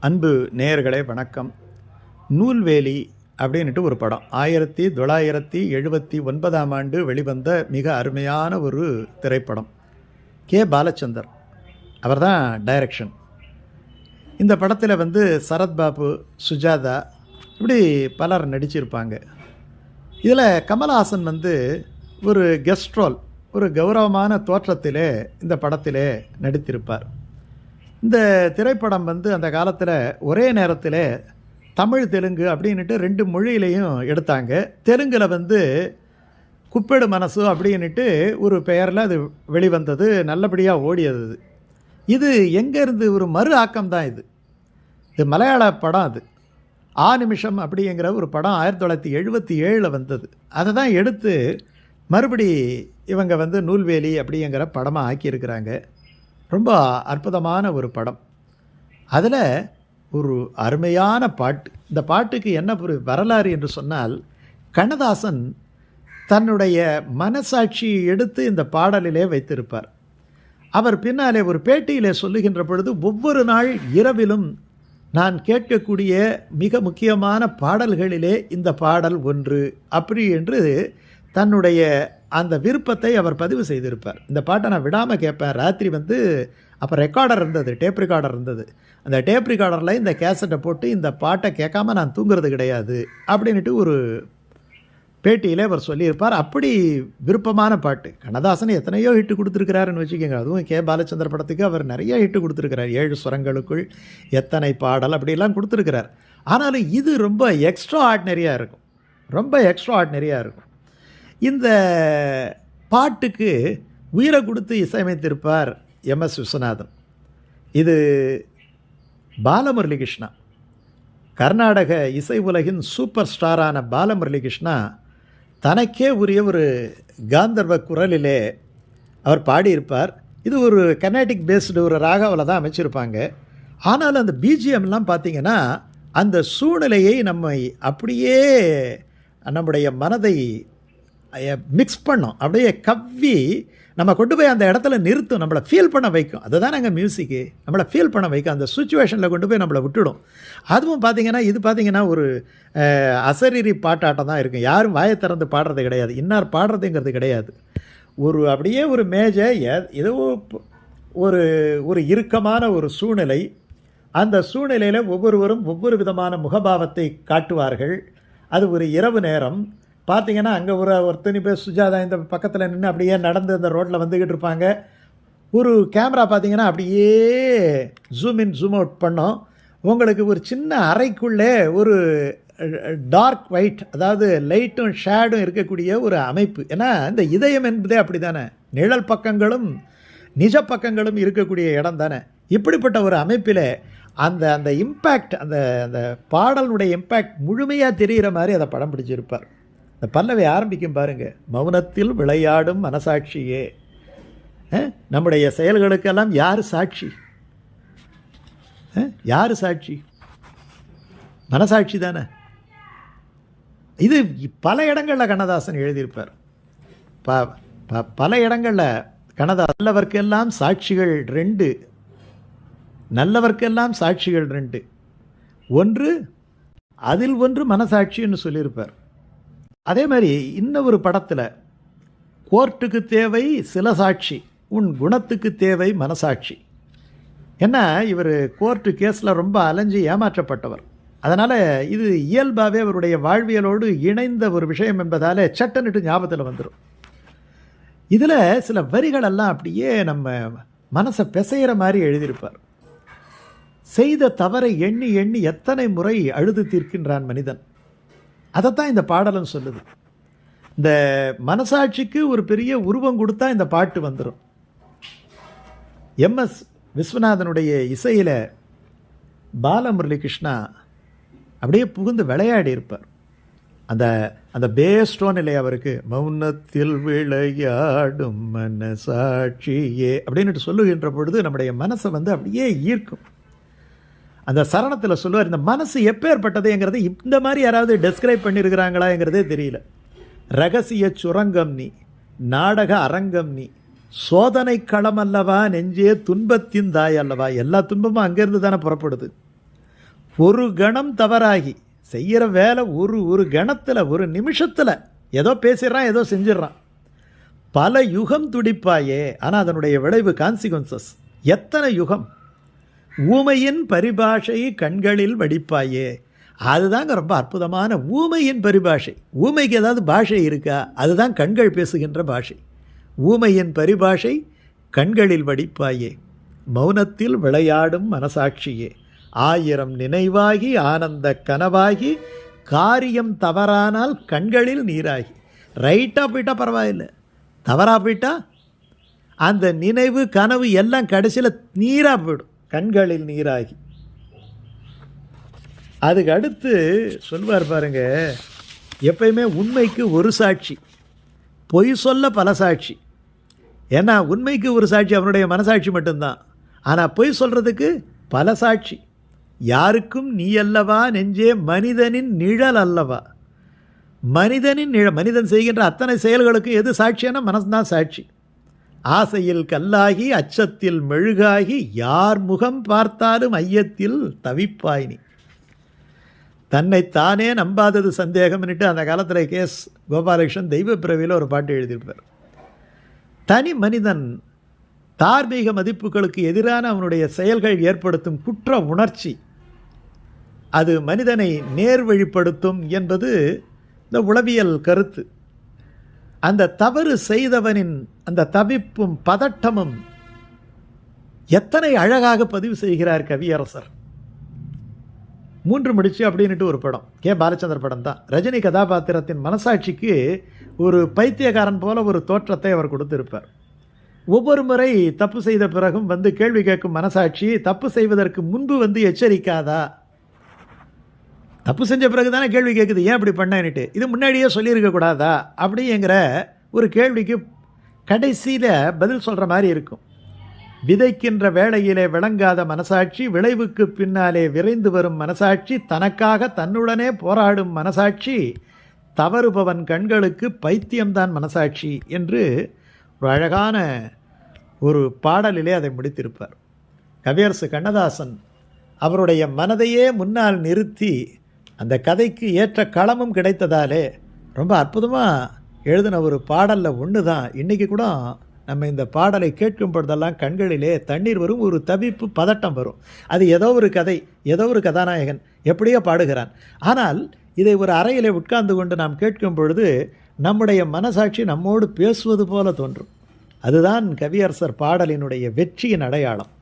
அன்பு நேயர்களே வணக்கம். நூல்வேலி அப்படின்ட்டு ஒரு படம். ஆயிரத்தி தொள்ளாயிரத்தி எழுபத்தி ஒன்பதாம் ஆண்டு வெளிவந்த மிக அருமையான ஒரு திரைப்படம். கே. பாலச்சந்தர். அவர் தான் டைரக்ஷன் இந்த படத்தில் வந்து சரத்பாபு சுஜாதா இப்படி பலர் நடிச்சிருப்பாங்க. இதில் கமல்ஹாசன் வந்து ஒரு கெஸ்ட்ரோல் ஒரு கௌரவமான தோற்றத்திலே இந்த படத்திலே நடித்திருப்பார். இந்த திரைப்படம் வந்து அந்த காலத்தில் ஒரே நேரத்தில் தமிழ் தெலுங்கு அப்படின்ட்டு ரெண்டு மொழியிலையும் எடுத்தாங்க. தெலுங்கில் வந்து குப்பேடு மனசு அப்படின்ட்டு ஒரு பெயரில் அது வெளிவந்தது நல்லபடியாக ஓடியது இது. இது எங்கேருந்து ஒரு மறு ஆக்கம் தான் இது. இது மலையாள படம் அது. ஆ நிமிஷம் அப்படிங்கிற ஒரு படம் ஆயிரத்தி தொள்ளாயிரத்தி எழுபத்தி ஏழில் வந்தது. அதை தான் எடுத்து மறுபடி இவங்க வந்து நூல்வேலி அப்படிங்கிற படமாக ஆக்கியிருக்கிறாங்க. ரொம்ப அற்புதமான ஒரு படம். அதில் ஒரு அருமையான பாட்டு. இந்த பாட்டுக்கு என்ன ஒரு வரலாறு என்று சொன்னால் கண்ணதாசன் தன்னுடைய மனசாட்சியை எடுத்து இந்த பாடலிலே வைத்திருப்பார். அவர் பின்னாலே ஒரு பேட்டியிலே சொல்லுகின்ற பொழுது ஒவ்வொரு நாள் இரவிலும் நான் கேட்கக்கூடிய மிக முக்கியமான பாடல்களிலே இந்த பாடல் ஒன்று அப்படி என்று தன்னுடைய அந்த விருப்பத்தை அவர் பதிவு செய்திருப்பார். இந்த பாட்டை நான் விடாமல் கேட்பேன். ராத்திரி வந்து அப்போ ரெக்கார்டர் இருந்தது டேப் ரெக்கார்டர் இருந்தது. அந்த டேப் ரெக்கார்டரில் இந்த கேசட்டை போட்டு இந்த பாட்டை கேட்காம நான் தூங்குறது கிடையாது அப்படின்ட்டு ஒரு பேட்டியிலே அவர் சொல்லியிருப்பார். அப்படி விருப்பமான பாட்டு. கண்ணதாசன் எத்தனையோ ஹிட்டு கொடுத்துருக்கிறாருன்னு வச்சுக்கோங்க. அதுவும் கே. பாலச்சந்திர படத்துக்கு அவர் நிறைய ஹிட்டு கொடுத்துருக்கிறார். ஏழு சுரங்களுக்குள் எத்தனை பாடல் அப்படிலாம் கொடுத்துருக்கிறார். ஆனாலும் இது ரொம்ப எக்ஸ்ட்ரா ஆர்டினரியாக இருக்கும். ரொம்ப எக்ஸ்ட்ரா ஆர்டினரியாக இருக்கும். இந்த பாட்டுக்கு உயிரை கொடுத்து இசையமைத்திருப்பார் எம் எஸ் விஸ்வநாதன். இது பாலமுரளிகிருஷ்ணா. கர்நாடக இசை உலகின் சூப்பர் ஸ்டாரான பாலமுரளிகிருஷ்ணா தனக்கே உரிய ஒரு காந்தர்வ குரலிலே அவர் பாடியிருப்பார். இது ஒரு கர்நாடிக் பேஸ்டு ஒரு ராகாவில் தான் அமைச்சிருப்பாங்க. ஆனாலும் அந்த பிஜிஎம்லாம் பார்த்திங்கன்னா அந்த சூழ்நிலையை நம்மை அப்படியே நம்முடைய மனதை மிக்ஸ் பண்ணும். அப்படியே கவ்வி நம்ம கொண்டு போய் அந்த இடத்துல நிறுத்தும். நம்மளை ஃபீல் பண்ண வைக்கும். அதுதான் நாங்கள் மியூசிக்கு நம்மளை ஃபீல் பண்ண வைக்கும். அந்த சுச்சுவேஷனில் கொண்டு போய் நம்மளை விட்டுடும். அதுவும் பார்த்தீங்கன்னா இது பார்த்தீங்கன்னா ஒரு அசரீரி பாட்டாட்டம் தான் இருக்கும். யாரும் வாயை திறந்து பாடுறது கிடையாது. இன்னார் பாடுறதுங்கிறது கிடையாது. ஒரு அப்படியே ஒரு மேஜை ஏதோ ஒரு ஒரு இறுக்கமான ஒரு சூழ்நிலை. அந்த சூழ்நிலையில் ஒவ்வொருவரும் ஒவ்வொரு விதமான முகபாவத்தை காட்டுவார்கள். அது ஒரு இரவு நேரம். பார்த்தீங்கன்னா அங்கே ஒரு ஒருத்தனி பேர் சுஜாதா இந்த பக்கத்தில் நின்று அப்படியே நடந்து அந்த ரோட்டில் வந்துக்கிட்டு இருப்பாங்க. ஒரு கேமரா பார்த்தீங்கன்னா அப்படியே ஜூம் இன் ஜூம் அவுட் பண்ணோம். உங்களுக்கு ஒரு சின்ன அறைக்குள்ளே ஒரு டார்க் ஒயிட் அதாவது லைட்டும் ஷேடும் இருக்கக்கூடிய ஒரு அமைப்பு. ஏன்னா இந்த இதயம் என்பதே அப்படி தானே நிழல் பக்கங்களும் நிஜ பக்கங்களும் இருக்கக்கூடிய இடம் தானே? இப்படிப்பட்ட ஒரு அமைப்பில் அந்த அந்த இம்பேக்ட் அந்த அந்த பாடலுடைய இம்பேக்ட் முழுமையாக தெரிகிற மாதிரி அதை படம் பிடிச்சிருப்பார். இந்த பல்லவி ஆரம்பிக்கும் பாருங்க. மௌனத்தில் விளையாடும் மனசாட்சியே. நம்முடைய செயல்களுக்கெல்லாம் யார் சாட்சி? யார் சாட்சி? மனசாட்சி தானே. இது பல இடங்களில் கண்ணதாசன் எழுதியிருப்பார். ப ப- பல இடங்களில் கண்ணதா நல்லவர்க்கெல்லாம் சாட்சிகள் ரெண்டு. நல்லவர்க்கெல்லாம் சாட்சிகள் ரெண்டு. ஒன்று அதில் ஒன்று மனசாட்சின்னு சொல்லியிருப்பார். அதே மாதிரி இன்னொரு படத்தில் கோர்ட்டுக்கு தேவை சில சாட்சி உன் குணத்துக்கு தேவை மனசாட்சி. ஏன்னா இவர் கோர்ட்டு கேஸில் ரொம்ப அலைஞ்சு ஏமாற்றப்பட்டவர். அதனால் இது இயல்பாகவே அவருடைய வாழ்வியலோடு இணைந்த ஒரு விஷயம் என்பதால் சட்டனிட்டு ஞாபகத்தில் வந்துடும் இதில் சில வரிகளெல்லாம் அப்படியே நம்ம மனசை பிசைகிற மாதிரி எழுதியிருப்பார். செய்த தவறை எண்ணி எண்ணி எத்தனை முறை அழுது தீர்க்கின்றான் மனிதன்? அதைத்தான் இந்த பாடலும் சொல்லுது. இந்த மனசாட்சிக்கு ஒரு பெரிய உருவம் கொடுத்தா இந்த பாட்டு வந்துடும் எம்எஸ் விஸ்வநாதனுடைய இசையில் பாலமுரளி கிருஷ்ணா அப்படியே புகுந்து விளையாடி இருப்பார். அந்த அந்த பேஸ்டோன் இல்லையா அவருக்கு? மௌனத்தில் விளையாடும் மனசாட்சியே அப்படின்னுட்டு சொல்லுகின்ற பொழுது நம்முடைய மனசை வந்து அப்படியே ஈர்க்கும். அந்த சரணத்தில் சொல்லுவார் இந்த மனசு எப்பேற்பட்டதுங்கிறது இந்த மாதிரி யாராவது டெஸ்கிரைப் பண்ணியிருக்கிறாங்களாங்கிறதே தெரியல. ரகசிய சுரங்கம் நீ நாடக அரங்கம் நீ சோதனை களம் அல்லவா நெஞ்சே துன்பத்தின் தாய் அல்லவா எல்லா துன்பமும் அங்கேருந்து தானே புறப்படுது. ஒரு கணம் தவறாகி செய்கிற வேலை ஒரு ஒரு கணத்தில் ஒரு நிமிஷத்தில் ஏதோ பேசிடுறான் ஏதோ செஞ்சிடுறான். பல யுகம் துடிப்பாயே ஆனால் அதனுடைய விளைவு கான்சிக்வன்சஸ் எத்தனை யுகம்? ஊமையின் பரிபாஷை கண்களில் வடிப்பாயே. அதுதாங்க ரொம்ப அற்புதமான ஊமையின் பரிபாஷை. ஊமைக்கு ஏதாவது பாஷை இருக்கா? அதுதான் கண்கள் பேசுகின்ற பாஷை. ஊமையின் பரிபாஷை கண்களில் வடிப்பாயே. மௌனத்தில் விளையாடும் மனசாட்சியே. ஆயிரம் நினைவாகி ஆனந்த கனவாகி காரியம் தவறானால் கண்களில் நீராகி. ரைட்டாக போயிட்டா பரவாயில்லை. தவறாக போயிட்டா அந்த நினைவு கனவு எல்லாம் கடைசியில் நீராக போயிடும். கண்களில் நீராகி. அதுக்கு அடுத்து சொல்வார் பாருங்க எப்பயுமே உண்மைக்கு ஒரு சாட்சி பொய் சொல்ல பல சாட்சி. ஏன்னா உண்மைக்கு ஒரு சாட்சி அவனுடைய மனசாட்சி மட்டும்தான். ஆனால் பொய் சொல்கிறதுக்கு பல சாட்சி. யாருக்கும் நீ அல்லவா நெஞ்சே மனிதனின் நிழல் அல்லவா? மனிதனின் நிழ மனிதன் செய்கின்ற அத்தனை செயல்களுக்கும் எது சாட்சியான மனசுதான் சாட்சி. ஆசையில் கல்லாகி அச்சத்தில் மெழுகாகி யார் முகம் பார்த்தாலும் ஐயத்தில் தவிப்பாய் நீ. தன்னை தானே நம்பாதது சந்தேகம்னுட்டு அந்த காலத்தில் கேஸ் கோபாலகிருஷ்ணன் தெய்வ பிறவியில் ஒரு பாட்டு எழுதியிருப்பார். தனி மனிதன் தார்மீக மதிப்புகளுக்கு எதிரான அவனுடைய செயல்கள் ஏற்படுத்தும் குற்ற உணர்ச்சி அது மனிதனை நேர்வழிப்படுத்தும் என்பது இந்த உளவியல் கருத்து. அந்த தவறு செய்தவனின் அந்த தவிப்பும் பதட்டமும் எத்தனை அழகாக பதிவு செய்கிறார் கவியரசர். மூன்று முடிச்சு அப்படின்ட்டு ஒரு படம். கே. பாலச்சந்தர் படம் தான். ரஜினி கதாபாத்திரத்தின் மனசாட்சிக்கு ஒரு பைத்தியக்காரன் போல ஒரு தோற்றத்தை அவர் கொடுத்திருப்பார். ஒவ்வொரு முறை தப்பு செய்த பிறகும் வந்து கேள்வி கேட்கும் மனசாட்சி தப்பு செய்வதற்கு முன்பு வந்து எச்சரிக்காதா? தப்பு செஞ்ச பிறகு தானே கேள்வி கேட்குது ஏன் இப்படி பண்ணேன்னுட்டு. இது முன்னாடியே சொல்லியிருக்க கூடாதா? அப்படிங்கிற ஒரு கேள்விக்கு கடைசியில் பதில் சொல்கிற மாதிரி இருக்கும். விதைக்கின்ற வேளையிலே விளங்காத மனசாட்சி விளைவுக்கு பின்னாலே விரைந்து வரும் மனசாட்சி தனக்காக தன்னுடனே போராடும் மனசாட்சி தவறுபவன் கண்களுக்கு பைத்தியம்தான் மனசாட்சி என்று ஒரு அழகான ஒரு பாடலிலே அதை முடித்திருப்பார். கவியரசு கண்ணதாசன் அவருடைய மனதையே முன்னால் நிறுத்தி அந்த கதைக்கு ஏற்ற களமும் கிடைத்ததாலே ரொம்ப அற்புதமாக எழுதின ஒரு பாடலில் ஒன்று தான் இன்றைக்கி கூட நம்ம இந்த பாடலை கேட்கும் பொழுதெல்லாம் கண்களிலே தண்ணீர் வரும் ஒரு தவிப்பு பதட்டம் வரும். அது ஏதோ ஒரு கதை ஏதோ ஒரு கதாநாயகன் எப்படியோ பாடுகிறான். ஆனால் இதை ஒரு அறையிலே உட்கார்ந்து கொண்டு நாம் கேட்கும் பொழுது நம்முடைய மனசாட்சி நம்மோடு பேசுவது போல தோன்றும். அதுதான் கவியரசர் பாடலினுடைய வெற்றியின் அடையாளம்.